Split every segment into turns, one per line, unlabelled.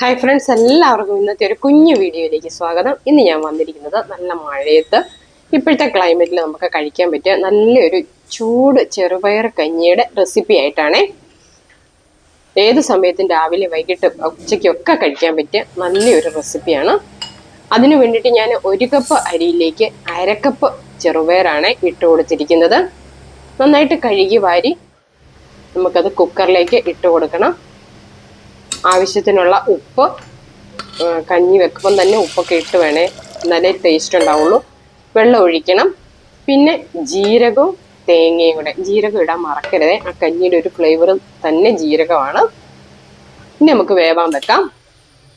Hi friends എല്ലാവർക്കും ഇന്നത്തെ ഒരു കുഞ്ഞു വീഡിയോയിലേക്ക് സ്വാഗതം. ഇന്ന് ഞാൻ വന്നിരിക്കുന്നത് നല്ല മഴയത്ത്. ഇപ്പോഴത്തെ ക്ലൈമറ്റിൽ നമുക്ക് കഴിക്കാൻ പറ്റിയ നല്ലൊരു ചൂട് ചെറുപയർ കഞ്ഞിയുടെ റെസിപ്പി ആയിട്ടാണേ ഏത് സമയത്തും രാവിലെ വൈകിട്ട് ഉച്ചയ്ക്കൊക്കെ കഴിക്കാൻ പറ്റിയ നല്ലൊരു റെസിപ്പിയാണ് അതിനു വേണ്ടിയിട്ട് ഞാൻ ഒരു കപ്പ് അരിയിലേക്ക് അരക്കപ്പ് ചെറുപയറാണ് ഇട്ട് കൊടുത്തിരിക്കുന്നത്. നന്നായിട്ട് കഴുകി വാരി നമുക്കത് കുക്കറിലേക്ക് ഇട്ട് കൊടുക്കണം. ആവശ്യത്തിനുള്ള ഉപ്പ് കഞ്ഞി വെക്കുമ്പം തന്നെ ഉപ്പൊക്കെ ഇട്ട് വേണേ എന്നാലേ ടേസ്റ്റ് ഉണ്ടാവുള്ളൂ. വെള്ളം ഒഴിക്കണം. പിന്നെ ജീരകവും തേങ്ങയും കൂടെ. ജീരകം ഇടാൻ മറക്കരുത്. ആ കഞ്ഞിയുടെ ഒരു ഫ്ലേവർ തന്നെ ജീരകമാണ്. ഇനി നമുക്ക് വേവാൻ വെക്കാം.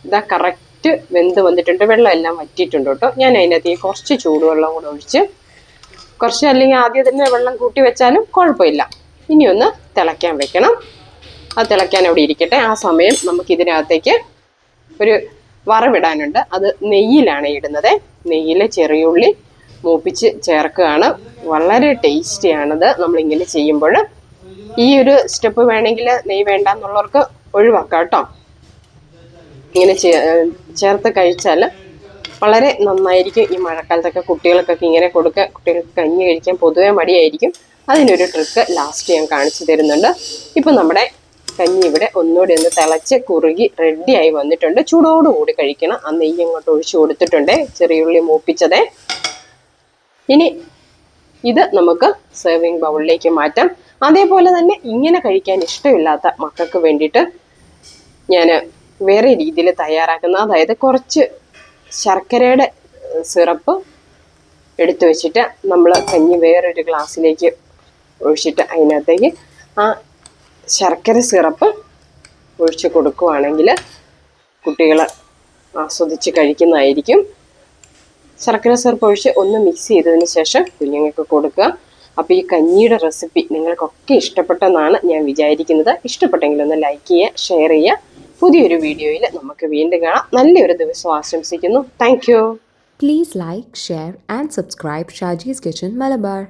ഇതാ കറക്റ്റ് വെന്ത് വന്നിട്ടുണ്ട്. വെള്ളം എല്ലാം വറ്റിയിട്ടുണ്ട് കേട്ടോ. ഞാൻ അതിനകത്ത് കുറച്ച് ചൂടുവെള്ളം കൂടെ ഒഴിച്ച് കുറച്ച് അല്ലെങ്കിൽ ആദ്യം തന്നെ വെള്ളം കൂട്ടി വെച്ചാലും കുഴപ്പമില്ല. ഇനി ഒന്ന് തിളയ്ക്കാൻ വെക്കണം. അത് തിളയ്ക്കാൻ അവിടെ ഇരിക്കട്ടെ. ആ സമയം നമുക്ക് ഇതിനകത്തേക്ക് ഒരു വറവിടാനുണ്ട്. അത് നെയ്യിലാണ് ഇടുന്നത്. നെയ്യിൽ ചെറിയുള്ളി മൂപ്പിച്ച് ചേർക്കുകയാണ്. വളരെ ടേസ്റ്റിയാണത് നമ്മളിങ്ങനെ ചെയ്യുമ്പോൾ. ഈ ഒരു സ്റ്റെപ്പ് വേണമെങ്കിൽ നെയ്യ് വേണ്ട എന്നുള്ളവർക്ക് ഒഴിവാക്കാം കേട്ടോ ഇങ്ങനെ ചേർത്ത് കഴിച്ചാൽ വളരെ നന്നായിരിക്കും. ഈ മഴക്കാലത്തൊക്കെ കുട്ടികൾക്കൊക്കെ ഇങ്ങനെ കൊടുക്കുക കുട്ടികൾക്ക് കഞ്ഞി കഴിക്കാൻ പൊതുവേ മടിയായിരിക്കും. അതിനൊരു ട്രിക്ക് ലാസ്റ്റ് ഞാൻ കാണിച്ചു തരുന്നുണ്ട്. ഇപ്പം നമ്മുടെ കഞ്ഞി ഇവിടെ ഒന്നുകൂടി ഒന്ന് തിളച്ച് കുറുകി റെഡിയായി വന്നിട്ടുണ്ട്. ചൂടോടുകൂടി കഴിക്കണം. ആ നെയ്യ് അങ്ങോട്ട് ഒഴിച്ചു കൊടുത്തിട്ടുണ്ട്. ചെറിയുള്ളി മൂപ്പിച്ചത്. ഇനി ഇത് നമുക്ക് സെർവിങ് ബൗളിലേക്ക് മാറ്റാം. അതേപോലെ തന്നെ ഇങ്ങനെ കഴിക്കാൻ ഇഷ്ടമില്ലാത്ത മക്കൾക്ക് വേണ്ടിയിട്ട് ഞാൻ വേറെ രീതിയിൽ തയ്യാറാക്കുന്ന അതായത് കുറച്ച് ശർക്കരയുടെ സിറപ്പ് എടുത്തു വെച്ചിട്ട് നമ്മൾ കഞ്ഞി വേറൊരു ഗ്ലാസ്സിലേക്ക് ഒഴിച്ചിട്ട് അതിനകത്തേക്ക് ആ ശർക്കര സിറപ്പ് ഒഴിച്ച് കൊടുക്കുവാണെങ്കിൽ കുട്ടികൾ ആസ്വദിച്ച് കഴിക്കുന്നതായിരിക്കും. ശർക്കര സിറപ്പ് ഒഴിച്ച് ഒന്ന് മിക്സ് ചെയ്തതിന് ശേഷം കുഞ്ഞുങ്ങൾക്ക് കൊടുക്കുക. അപ്പോൾ ഈ കഞ്ഞിയുടെ റെസിപ്പി നിങ്ങൾക്കൊക്കെ ഇഷ്ടപ്പെട്ടെന്നാണ് ഞാൻ വിചാരിക്കുന്നത്. ഇഷ്ടപ്പെട്ടെങ്കിൽ ഒന്ന് ലൈക്ക് ചെയ്യുക ഷെയർ ചെയ്യുക. പുതിയൊരു വീഡിയോയിൽ നമുക്ക് വീണ്ടും കാണാം. നല്ലൊരു ദിവസം ആശംസിക്കുന്നു. Thank you
Please like, share, and subscribe Shaji's Kitchen Malabar.